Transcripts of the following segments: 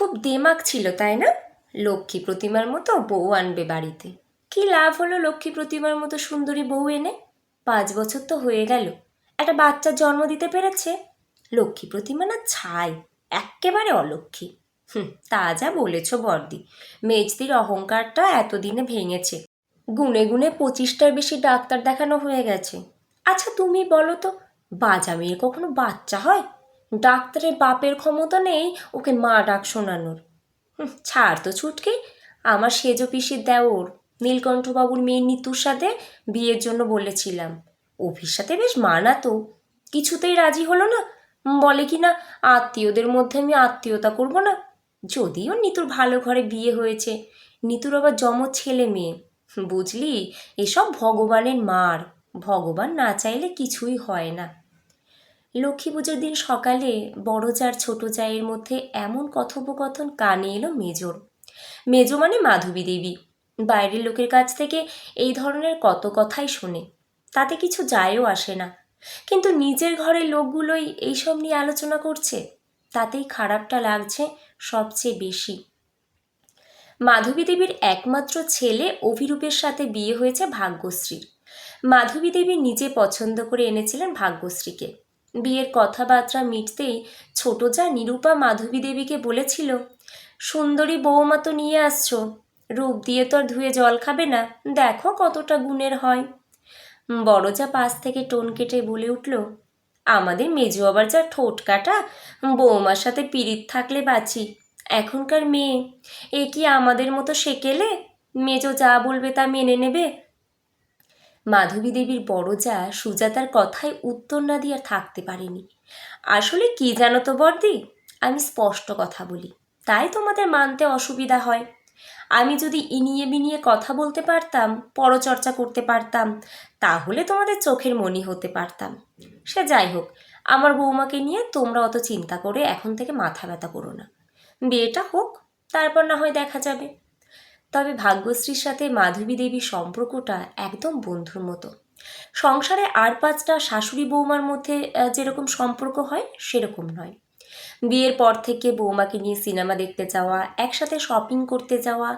খুব দেমাক ছিল, তাই না? লক্ষ্মী প্রতিমার মতো বউ আনবে বাড়িতে। কি লাভ হলো লক্ষ্মী প্রতিমার মতো সুন্দরী বউ এনে? পাঁচ বছর তো হয়ে গেল। একটা বাচ্চা জন্ম দিতে পেরেছে? লক্ষ্মী প্রতিমা না ছাই, এক্কেবারে অলক্ষ্মী। হুম, তা যা বলেছ বর্দি। মেজদির অহংকারটা এতদিনে ভেঙেছে। গুনে গুনে পঁচিশটার বেশি ডাক্তার দেখানো হয়ে গেছে। আচ্ছা তুমি বলো তো বাজা মেয়ে কখনো বাচ্চা হয়? ডাক্তারের বাপের ক্ষমতা নেই ওকে মা ডাক শোনানোর। ছাড় তো ছুটকি। আমার সেজ পিসির দেওর, নীলকণ্ঠবাবুর মেয়ে নিতুর সাথে বিয়ের জন্য বলেছিলাম। অভির সাথে বেশ মানাতো। কিছুতেই রাজি হলো না। বলে কি না, আত্মীয়দের মধ্যে আমি আত্মীয়তা করব না। যদিও নিতুর ভালো ঘরে বিয়ে হয়েছে। নিতুর আবার যমজ ছেলে মেয়ে। বুঝলি, এসব ভগবানের মার। ভগবান না চাইলে কিছুই হয় না। লক্ষ্মী পুজোর দিন সকালে বড় যার ছোট জায়ের মধ্যে এমন কথোপকথন কানে এলো মেজর। মেজো মানে মাধবী দেবী। বাইরের লোকের কাছ থেকে এই ধরনের কত কথাই শোনে। তাতে কিছু যায়ও আসে না। কিন্তু নিজের ঘরের লোকগুলোই এইসব নিয়ে আলোচনা করছে। তাতেই খারাপটা লাগছে সবচেয়ে বেশি। মাধবী দেবীর একমাত্র ছেলে অভিরূপের সাথে বিয়ে হয়েছে ভাগ্যশ্রীর। মাধবী দেবী নিজে পছন্দ করে এনেছিলেন ভাগ্যশ্রীকে। বিয়ের কথাবার্তা মিটতেই ছোট যা নিরূপা মাধবী দেবীকে বলেছিল, সুন্দরী বৌমা তো নিয়ে আসছো, রূপ দিয়ে তো আর ধুয়ে জল খাবে না, দেখো কতটা গুণের হয়। বড় যা পাশ থেকে টোন কেটে বলে উঠল, আমাদের মেজো আবার যা ঠোঁট কাটা বৌমার সাথে পিরিত থাকলে বাঁচি, এখনকার মেয়ে, এ কি আমাদের মতো সেকেলে? মেজো যা বলবে তা মেনে নেবে? মাধবী দেবীর বড় যা সুজাতার কথায় উত্তর না দিয়ে আর থাকতে পারেনি। আসলে কি জানো তো বর্দি আমি স্পষ্ট কথা বলি। তাই তোমাদের মানতে অসুবিধা হয়। আমি যদি ইনিয়ে বিনিয়ে কথা বলতে পারতাম, পরচর্চা করতে পারতাম, তাহলে তোমাদের চোখের মনি হতে পারতাম। সে যাই হোক, আমার বৌমাকে নিয়ে তোমরা অত চিন্তা করে এখন থেকে মাথা ব্যথা করো না। বিয়েটা হোক, তারপর না হয় দেখা যাবে। তবে ভাগ্যশ্রীর সাথে মাধবী দেবীর সম্পর্কটা একদম বন্ধুর মতো। সংসারে আর পাঁচটা শাশুড়ি বৌমার মধ্যে যেরকম সম্পর্ক হয়, সেরকম নয়। বিয়ের পর থেকে বৌমাকে নিয়ে সিনেমা দেখতে যাওয়া, একসাথে শপিং করতে যাওয়া,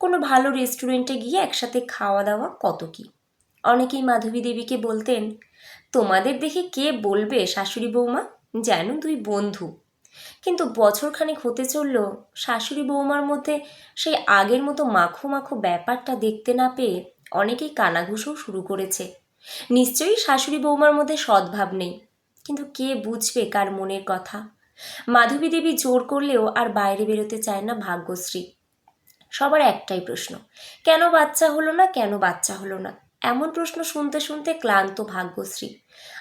কোনো ভালো রেস্টুরেন্টে গিয়ে একসাথে খাওয়া দাওয়া কত কি? অনেকেই মাধবী দেবীকে বলতেন, তোমাদের দেখে কে বলবে শাশুড়ি বৌমা? যেন দুই বন্ধু। কিন্তু বছরখানেক হতে চলল, শাশুড়ি বৌমার মধ্যে সেই আগের মতো মাখো মাখো ব্যাপারটা দেখতে না পেয়ে অনেকেই কানাঘুষো শুরু করেছে। নিশ্চয়ই শাশুড়ি বৌমার মধ্যে সদ্ভাব নেই, কিন্তু কে বুঝবে কার মনের কথা? মাধবী দেবী জোর করলেও আর বাইরে বেরোতে চায় না ভাগ্যশ্রী। সবার একটাই প্রশ্ন, কেন বাচ্চা হলো না, কেন বাচ্চা হলো না? এমন প্রশ্ন শুনতে শুনতে ক্লান্ত ভাগ্যশ্রী।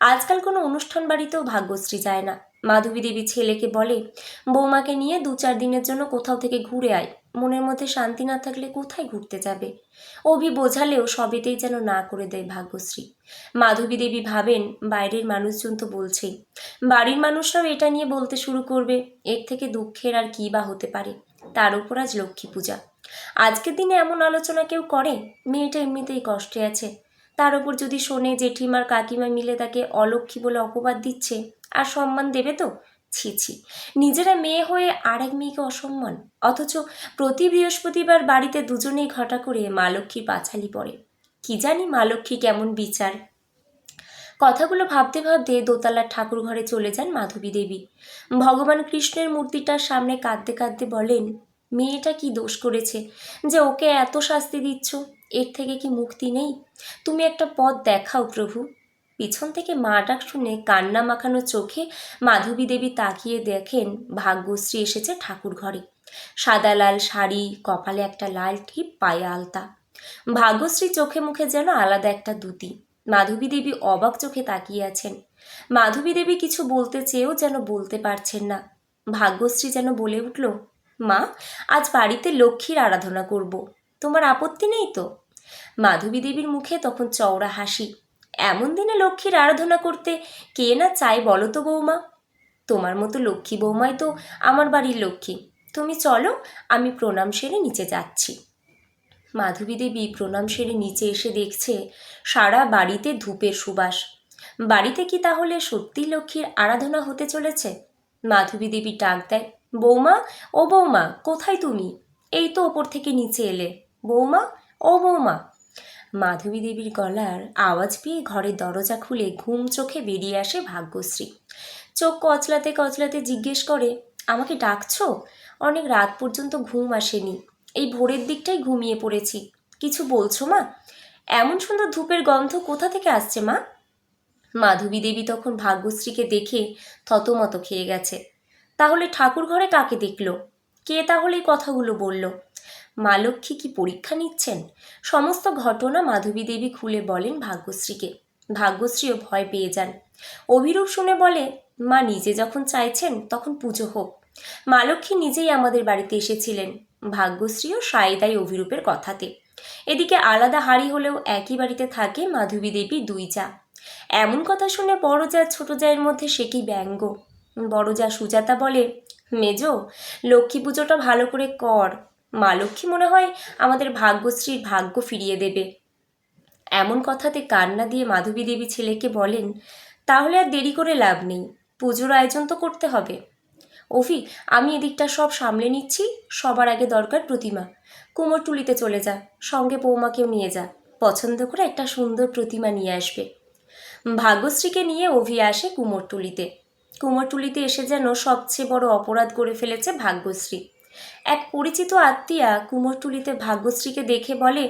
আজকাল কোনো অনুষ্ঠান বাড়িতেও ভাগ্যশ্রী যায় না। মাধবী দেবী ছেলেকে বলে, বৌমাকে নিয়ে দু চার দিনের জন্য কোথাও থেকে ঘুরে আয়। মনের মধ্যে শান্তি না থাকলে কোথায় ঘুরতে যাবে? অভি বোঝালেও সবেতেই যেন না করে দেয় ভাগ্যশ্রী। মাধবী দেবী ভাবেন, বাইরের মানুষজন তো বলছেই। বাড়ির মানুষরাও এটা নিয়ে বলতে শুরু করবে। এর থেকে দুঃখের আর কী বা হতে পারে? তার উপর আজ লক্ষ্মী পূজা। আজকের দিনে এমন আলোচনা কেউ করে? মেয়েটা এমনিতেই কষ্টে আছে। তার উপর যদি শোনে জেঠিমার কাকিমা মিলে তাকে অলক্ষ্মী বলে অপবাদ দিচ্ছে, আর সম্মান দেবে তো? ছি ছি। নিজেরা মেয়ে হয়ে আর এক মেয়েকে অসম্মান। অথচ প্রতি বৃহস্পতিবার বাড়িতে দুজনেই ঘটা করে মা লক্ষ্মীর পাছালি পড়ে। কি জানি মা লক্ষ্মী কেমন বিচার? কথাগুলো ভাবতে ভাবতে দোতলার ঠাকুর ঘরে চলে যান মাধবী দেবী। ভগবান কৃষ্ণের মূর্তিটার সামনে কাঁদতে কাঁদতে বলেন, মেয়েটা কি দোষ করেছে যে ওকে এত শাস্তি দিচ্ছ? এর থেকে কি মুক্তি নেই? তুমি একটা পথ দেখাও প্রভু। পিছন থেকে মা ডাক শুনে কান্না মাখানো চোখে মাধবী দেবী তাকিয়ে দেখেন ভাগ্যশ্রী এসেছে ঠাকুর ঘরে। সাদা লাল শাড়ি, কপালে একটা লাল টিপ, পায়ে আলতা। ভাগ্যশ্রী চোখে মুখে যেন আলাদা একটা দুতি। মাধবী দেবী অবাক চোখে তাকিয়ে আছেন। মাধবী দেবী কিছু বলতে চেয়েও যেন বলতে পারছেন না। ভাগ্যশ্রী যেন বলে উঠল, মা, আজ বাড়িতে লক্ষ্মীর আরাধনা করব। তোমার আপত্তি নেই তো? মাধবী দেবীর মুখে তখন চওড়া হাসি। এমন দিনে লক্ষ্মীর আরাধনা করতে কে না চায় বলো তো বৌমা? তোমার মতো লক্ষ্মী বৌমাই তো আমার বাড়ির লক্ষ্মী। তুমি চলো, আমি প্রণাম সেরে নিচে যাচ্ছি। মাধবী দেবী প্রণাম সেরে নিচে এসে দেখছে সারা বাড়িতে ধূপের সুবাস। বাড়িতে কি তাহলে সত্যি লক্ষ্মীর আরাধনা হতে চলেছে? মাধবী দেবী ডাক দেয়, বৌমা, ও বৌমা, কোথায় তুমি? এই তো ওপর থেকে নিচে এলে। বৌমা ও বৌমা। মাধবী দেবীর গলার আওয়াজ পেয়ে ঘরের দরজা খুলে ঘুম চোখে বেরিয়ে আসে ভাগ্যশ্রী। চোখ কচলাতে কচলাতে জিজ্ঞেস করে, আমাকে ডাকছ? অনেক রাত পর্যন্ত ঘুম আসেনি। এই ভোরের দিকটাই ঘুমিয়ে পড়েছি। কিছু বলছো মা? এমন সুন্দর ধূপের গন্ধ কোথা থেকে আসছে মা? মাধবী দেবী তখন ভাগ্যশ্রীকে দেখে থতমত খেয়ে গেছে। তাহলে ঠাকুর ঘরে কাকে দেখল? কে তাহলে কথাগুলো বলল? মা লক্ষ্মী কি পরীক্ষা নিচ্ছেন? সমস্ত ঘটনা মাধবী দেবী খুলে বলেন ভাগ্যশ্রীকে। ভাগ্যশ্রীও ভয় পেয়ে যান। অভিরূপ শুনে বলে, মা নিজে যখন চাইছেন, তখন পুজো হোক। মা লক্ষ্মী নিজেই আমাদের বাড়িতে এসেছিলেন। ভাগ্যশ্রীও সায়দাই অভিরূপের কথাতে। এদিকে আলাদা হাড়ি হলেও একই বাড়িতে থাকে মাধবী দেবী দুই যা। এমন কথা শুনে বড় যা, ছোট জায়ের মধ্যে সে কি ব্যঙ্গ? বড় যা সুজাতা বলে, মেজো, লক্ষ্মী পুজোটা ভালো করে কর। মা লক্ষ্মী মনে হয় আমাদের ভাগ্যশ্রীর ভাগ্য ফিরিয়ে দেবে। এমন কথাতে কান্না দিয়ে মাধবী দেবী ছেলেকে বলেন, তাহলে আর দেরি করে লাভ নেই, পুজোর আয়োজন তো করতে হবে। অফি, আমি এদিকটা সব সামলে নিচ্ছি, সবার আগে দরকার প্রতিমা। কুমোরটুলিতে চলে যা, সঙ্গে বৌমাকেও নিয়ে যা, পছন্দ করে একটা সুন্দর প্রতিমা নিয়ে আসবে। ভাগ্যশ্রীকে নিয়ে অভি আসে কুমোরটুলিতে কুমোরটুলিতে এসে যেন সবচেয়ে বড় অপরাধ করে ফেলেছে ভাগ্যশ্রী। এক পরিচিত আত্মীয়া কুমোরটুলিতে ভাগ্যশ্রীকে দেখে বলে,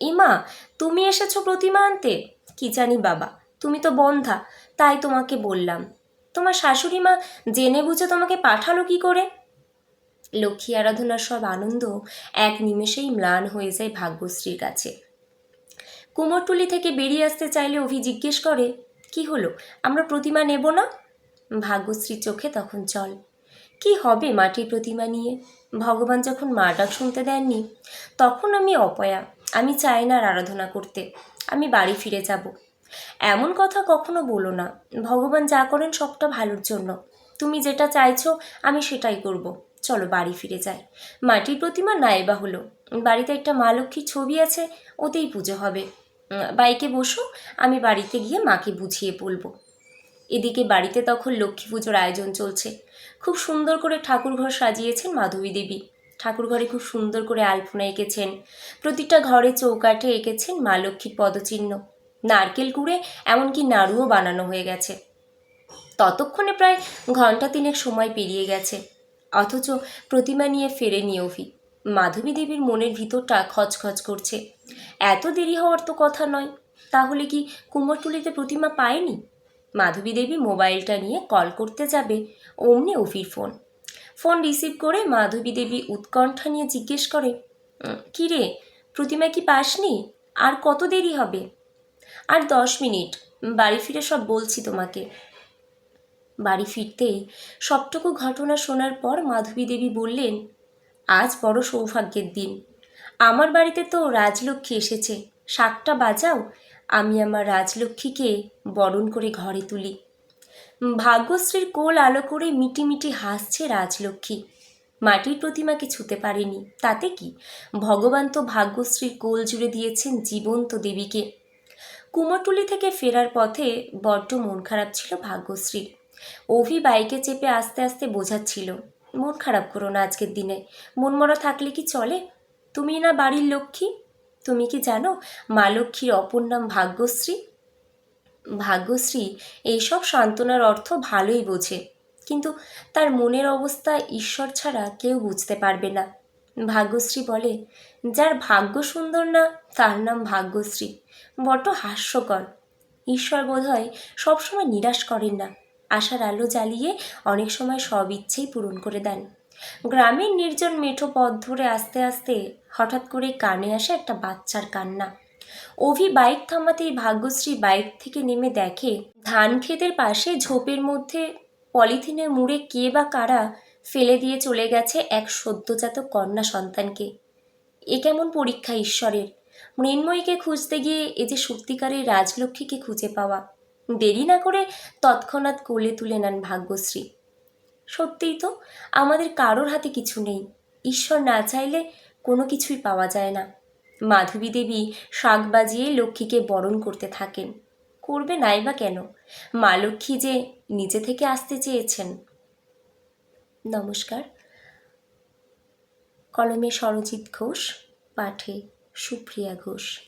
ইমা, তুমি এসেছ প্রতিমা আনতে? কি জানি বাবা, তুমি তো বন্ধা, তাই তোমাকে বললাম। তোমার শাশুড়ি মা জেনে বুঝে তোমাকে পাঠালো কি করে? লক্ষ্মী আরাধনার সব আনন্দ এক নিমেষেই ম্লান হয়ে যায় ভাগ্যশ্রীর কাছে। কুমোরটুলি থেকে বেরিয়ে আসতে চাইলে অভি জিজ্ঞেস করে, কি হলো? আমরা প্রতিমা নেব না? ভাগ্যশ্রীর চোখে তখন জল। কি হবে মাটির প্রতিমা নিয়ে? ভগবান যখন মা ডাক শুনতে দেননি, তখন আমি অপয়া। আমি চাই না আর আরাধনা করতে। আমি বাড়ি ফিরে যাব। এমন কথা কখনো বলো না। ভগবান যা করেন সবটা ভালোর জন্য। তুমি যেটা চাইছো, আমি সেটাই করব। চলো বাড়ি ফিরে যাই। মাটির প্রতিমা নাই বা হলো। বাড়িতে একটা মা লক্ষ্মীর ছবি আছে, ওতেই পুজো হবে। বাইকে বসো, আমি বাড়িতে গিয়ে মাকে বুঝিয়ে বলব। এদিকে বাড়িতে তখন লক্ষ্মী পুজোর আয়োজন চলছে। খুব সুন্দর করে ঠাকুরঘর সাজিয়েছেন মাধবী দেবী। ঠাকুরঘরে খুব সুন্দর করে আলপনা এঁকেছেন। প্রতিটা ঘরে চৌকাঠে এঁকেছেন মা লক্ষ্মীর পদচিহ্ন। নারকেল কুড়ে এমনকি নাড়ুও বানানো হয়ে গেছে। ততক্ষণে প্রায় ঘণ্টা তিনেক সময় পেরিয়ে গেছে। অথচ প্রতিমা নিয়ে ফেরেনি অভি। মাধবী দেবীর মনের ভিতরটা খচখচ করছে। এত দেরি হওয়ার তো কথা নয়। তাহলে কি কুমোরটুলিতে প্রতিমা পায়নি? মাধবী দেবী মোবাইলটা নিয়ে কল করতে যাবে অমনি অভির ফোন। ফোন রিসিভ করে মাধবী দেবী উৎকণ্ঠা নিয়ে জিজ্ঞেস করে "উম, কি রে প্রতিমা কি পাসনি? আর কত দেরি হবে? আর দশ মিনিট বাড়ি ফিরে সব বলছি তোমাকে। বাড়ি ফিরতেই সবটুকু ঘটনা শোনার পর মাধবী দেবী বললেন আজ বড় সৌভাগ্যের দিন। আমার বাড়িতে তো রাজলক্ষ্মী এসেছে শাকটা বাজাও আমি আমার রাজলক্ষ্মীকে বরণ করে ঘরে তুলি। ভাগ্যশ্রীর কোল আলো করে মিটি মিটি হাসছে রাজলক্ষ্মী। মাটির প্রতিমাকে ছুতে পারেনি। তাতে কি? ভগবান তো ভাগ্যশ্রীর কোল জুড়ে দিয়েছেন জীবন্ত দেবীকে। কুমোরটুলি থেকে ফেরার পথে বড্ড মন খারাপ ছিল ভাগ্যশ্রী অভি বাইকে চেপে আস্তে আস্তে বোঝাচ্ছিল, মন খারাপ করো না আজকের দিনে। মন মরা থাকলে কি চলে? তুমি না বাড়ির লক্ষ্মী? তুমি কি জানো মা লক্ষ্মীর অপর নাম ভাগ্যশ্রী? ভাগ্যশ্রী এইসব সান্ত্বনার অর্থ ভালোই বোঝে, কিন্তু তার মনের অবস্থা ঈশ্বর ছাড়া কেউ বুঝতে পারবে না। ভাগ্যশ্রী বলে, যার ভাগ্য সুন্দর না, তার নাম ভাগ্যশ্রী। বড্ড হাস্যকর। ঈশ্বর বোধহয় সবসময় নিরাশ করেন না। আশার আলো জ্বালিয়ে অনেক সময় সব ইচ্ছেই পূরণ করে দেন। গ্রামের নির্জন মেঠো পথ ধরে আস্তে আস্তে হঠাৎ করে কানে আসে একটা বাচ্চার কান্না। অভি বাইক থামাতেই ভাগ্যশ্রী বাইক থেকে নেমে দেখে, ধান ক্ষেতের পাশে ঝোপের মধ্যে পলিথিনে মুড়ে কে বা কারা ফেলে দিয়ে চলে গেছে এক সদ্যজাত কন্যা সন্তানকে। এ কেমন পরীক্ষা ঈশ্বরের? মৃন্ময়ীকে খুঁজতে গিয়ে এ যে সত্যিকারের রাজলক্ষ্মীকে খুঁজে পাওয়া। দেরি না করে তৎক্ষণাৎ কোলে তুলে নেন ভাগ্যশ্রী। সত্যিই তো, আমাদের কারোর হাতে কিছু নেই। ঈশ্বর না চাইলে কোনো কিছুই পাওয়া যায় না। মাধবী দেবী শাক বাজিয়ে লক্ষ্মীকে বরণ করতে থাকেন। করবে নাই বা কেন? মা লক্ষ্মী যে নিজে থেকে আসতে চেয়েছেন। নমস্কার। কলমে সরজিৎ ঘোষ, পাঠে সুপ্রিয়া ঘোষ।